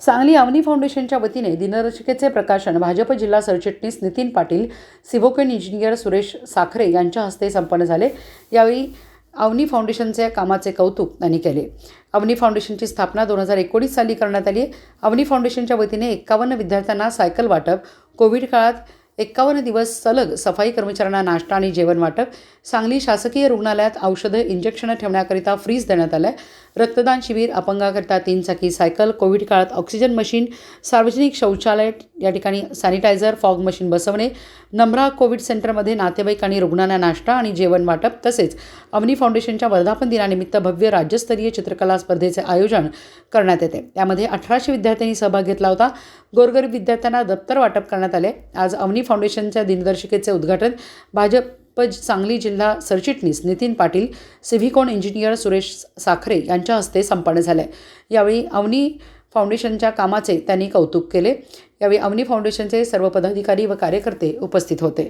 सांगली अवनी फाउंडेशनच्या वतीने दिनदर्शिकेचे प्रकाशन भाजप जिल्हा सरचिटणीस नितीन पाटील सिव्होकेन इंजिनियर सुरेश साखरे यांच्या हस्ते संपन्न झाले. यावेळी अवनी फाउंडेशनचे कामाचे कौतुक त्यांनी केले. अवनी फाउंडेशनची स्थापना दोन हजार एकोणीस साली करण्यात आली आहे. अवनी फाउंडेशनच्या वतीने एक्कावन्न विद्यार्थ्यांना सायकल वाटप कोविड काळात एक्कावन्न दिवस सलग सफाई कर्मचाऱ्यांना नाश्ता आणि जेवण वाटप सांगली शासकीय रुग्णालयात औषधं इंजेक्शनं ठेवण्याकरिता फ्रीज देण्यात आलं आहे रक्तदान शिबिर अपंगाकरता तीन चाकी सायकल कोविड काळात ऑक्सिजन मशीन सार्वजनिक शौचालय या ठिकाणी सॅनिटायझर फॉग मशीन बसवणे नम्रा कोविड सेंटरमध्ये नातेवाईक आणि रुग्णांना नाश्ता आणि जेवण वाटप तसेच अवनी फाउंडेशनच्या वर्धापन दिनानिमित्त भव्य राज्यस्तरीय चित्रकला स्पर्धेचे आयोजन करण्यात येते. त्यामध्ये अठराशे विद्यार्थ्यांनी सहभाग घेतला होता. गोरगरीब विद्यार्थ्यांना दप्तर वाटप करण्यात आले. आज अवनी फाउंडेशनच्या दिनदर्शिकेचे उद्घाटन भाजप सांगली जिल्हा सरचिटणीस नितीन पाटील सिव्हिकॉन इंजिनियर सुरेश साखरे यांच्या हस्ते संपन्न झाले. यावेळी अवनी फाउंडेशनच्या कामाचे त्यांनी कौतुक केले. यावेळी अवनी फाउंडेशनचे सर्व पदाधिकारी व कार्यकर्ते उपस्थित होते.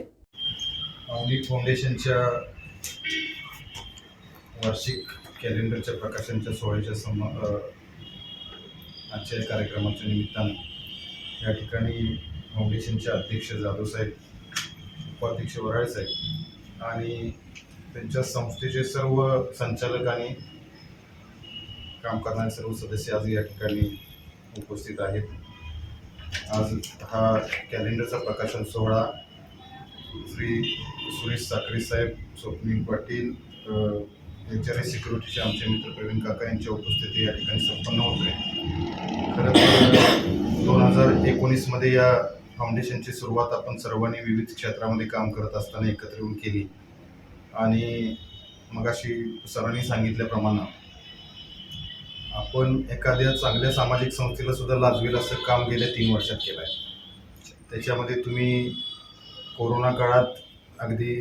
अवनी फाउंडेशनच्या वार्षिक कॅलेंडरच्या प्रकाशनच्या सोहळ्याच्या सम आजच्या कार्यक्रमाच्या निमित्तानं या ठिकाणी फाउंडेशनचे अध्यक्ष जाधव साहेब उपाध्यक्ष वराळे साहेब आणि त्यांच्या संस्थेचे सर्व संचालक आणि काम करणारे सर्व सदस्य आज या ठिकाणी उपस्थित आहेत. आज हा कॅलेंडरचा प्रकाशन सोहळा श्री सुरेश साखरे साहेब Swapnil Patil H R S सिक्युरिटीचे आमचे मित्र प्रवीण काका यांच्या उपस्थिती या ठिकाणी संपन्न होतोय. खरं तर दोन हजार एकोणीसमध्ये या फाउंडेशनची सुरुवात आपण सर्वांनी विविध क्षेत्रामध्ये काम करत असताना एकत्र येऊन केली. आणि मगाशी सरांनी सांगितल्याप्रमाणे आपण एखाद्या चांगल्या सामाजिक संस्थेला सुद्धा लाजवेल असं काम गेल्या तीन वर्षात केलं आहे. त्याच्यामध्ये तुम्ही कोरोना काळात अगदी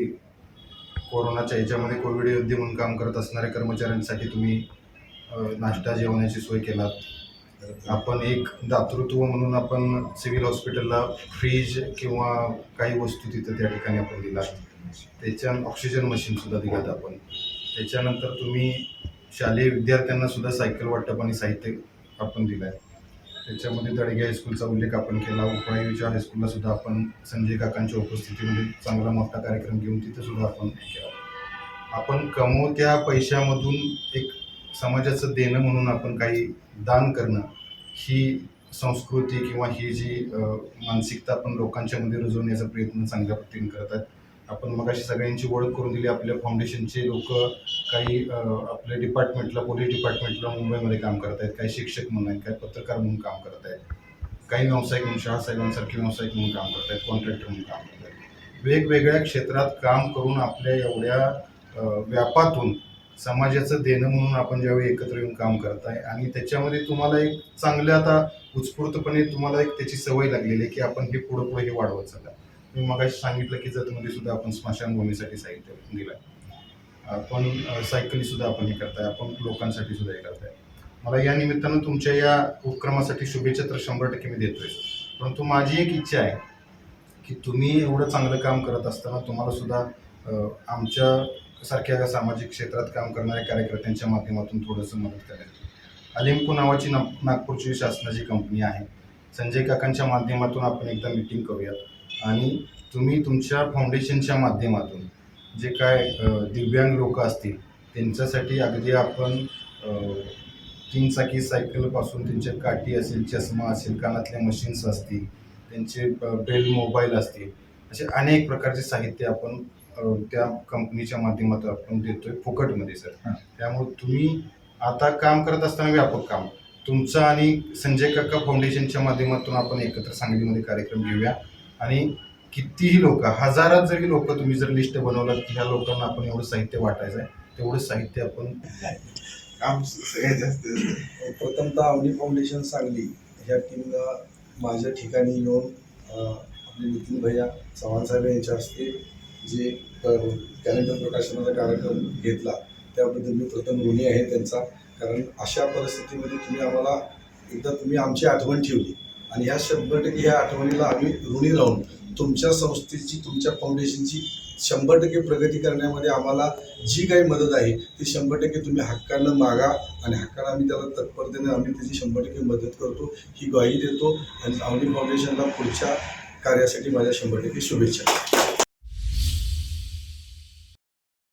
कोरोनाच्या याच्यामध्ये कोविड योद्धे म्हणून काम करत असणाऱ्या कर्मचाऱ्यांसाठी तुम्ही नाश्ता जेवणाची सोय केलात. आपण एक दातृत्व म्हणून आपण सिव्हिल हॉस्पिटलला फ्रीज किंवा काही वस्तू तिथं त्या ठिकाणी आपण दिला. त्याच्या ऑक्सिजन मशीनसुद्धा दिल्यात आपण. त्याच्यानंतर तुम्ही शालेय विद्यार्थ्यांना सुद्धा सायकल वाटप आणि साहित्य आपण दिलं आहे त्याच्यामध्ये तडगे हायस्कूलचा उल्लेख आपण केला. उपळाईच्या हायस्कूलला सुद्धा आपण संजय काकांच्या उपस्थितीमध्ये चांगला मोठा कार्यक्रम घेऊन तिथे सुद्धा आपण केला. आपण कमवत्या पैशामधून एक समाजाचं देणं म्हणून आपण काही दान करणं ही संस्कृती किंवा ही जी मानसिकता आपण लोकांच्या मध्ये रुजवण्याचा प्रयत्न चांगल्या पद्धतीने करत आहेत. आपण मग अशी सगळ्यांची ओळख करून दिली. आपल्या फाउंडेशनचे लोक काही आपल्या डिपार्टमेंटला पोलीस डिपार्टमेंटला मुंबईमध्ये काम करत आहेत. काही शिक्षक म्हणून आहेत काही पत्रकार म्हणून काम करत आहेत. काही व्यावसायिक म्हणून शहासाहेबांसारखे व्यावसायिक म्हणून काम करत आहेत कॉन्ट्रॅक्टर म्हणून काम करत आहेत. वेगवेगळ्या क्षेत्रात काम करून आपल्या एवढ्या व्यापातून समाजाचं देणं म्हणून आपण ज्यावेळी एकत्र येऊन काम करताय आणि त्याच्यामध्ये तुम्हाला एक चांगलं आता उत्स्फूर्तपणे तुम्हाला एक त्याची सवय लागलेली आहे की आपण हे पुढं पुढे हे वाढवत चाललं. मी मगाशी सांगितलं की जतमध्ये सुद्धा आपण स्मशानभूमीसाठी साहित्य दिलं. आपण सायकली सुद्धा आपण हे करताय. आपण लोकांसाठी सुद्धा हे करताय. मला या निमित्तानं तुमच्या या उपक्रमासाठी शुभेच्छा तर शंभर टक्के मी देतोय. परंतु माझी एक इच्छा आहे की तुम्ही एवढं चांगलं काम करत असताना तुम्हाला सुद्धा आमच्या सारख्या सामाजिक क्षेत्रात काम करणाऱ्या कार्यकर्त्यांच्या माध्यमातून थोडंसं मदत करायचं अलिम्पू नावाची ना नागपूरची शासनाची कंपनी आहे. संजय काकांच्या माध्यमातून आपण एकदा मिटिंग करूयात. आणि तुम्ही तुमच्या फाउंडेशनच्या माध्यमातून जे काय दिव्यांग लोक असतील त्यांच्यासाठी अगदी आपण तीन चाकी सायकलपासून त्यांच्या काठी असेल चष्मा असेल कानातल्या मशीन्स असतील त्यांचे बेल मोबाईल असतील असे अनेक प्रकारचे साहित्य आपण त्या कंपनीच्या माध्यमातून आपण देतोय फुकटमध्ये सर. त्यामुळे तुम्ही आता काम करत असताना व्यापक काम. तुमचं आणि संजय काका फाउंडेशनच्या माध्यमातून आपण एकत्र सांगलीमध्ये कार्यक्रम घेऊया. आणि कितीही लोक हजारात जरी लोक तुम्ही जर लिस्ट बनवलात की ह्या लोकांना आपण एवढं साहित्य वाटायचं आहे तेवढं साहित्य आपण काम सगळ्यात जास्त प्रथमतः अवनी फाउंडेशन सांगली ह्या टीमनं माझ्या ठिकाणी येऊन आपले नितीन भैया चव्हाण साहेब यांच्या हस्ते जे कॅलेंडर प्रकाशनाचा कार्यक्रम घेतला त्याबद्दल मी प्रथम ऋणी आहे त्यांचा. कारण अशा परिस्थितीमध्ये तुम्ही आम्हाला एकदा तुम्ही आमची आठवण ठेवली. आणि ह्या शंभर टक्के ह्या आठवणीला आम्ही ऋणी राहून तुमच्या संस्थेची तुमच्या फाउंडेशनची शंभर टक्के प्रगती करण्यामध्ये आम्हाला जी काही मदत आहे ती शंभर टक्के तुम्ही हक्कानं मागा. आणि हक्कानं आम्ही त्याला तत्परतेने आम्ही त्याची शंभर टक्के मदत करतो ही ग्वाही देतो. आणि लावणी फाउंडेशनला पुढच्या कार्यासाठी माझ्या शंभर टक्के शुभेच्छा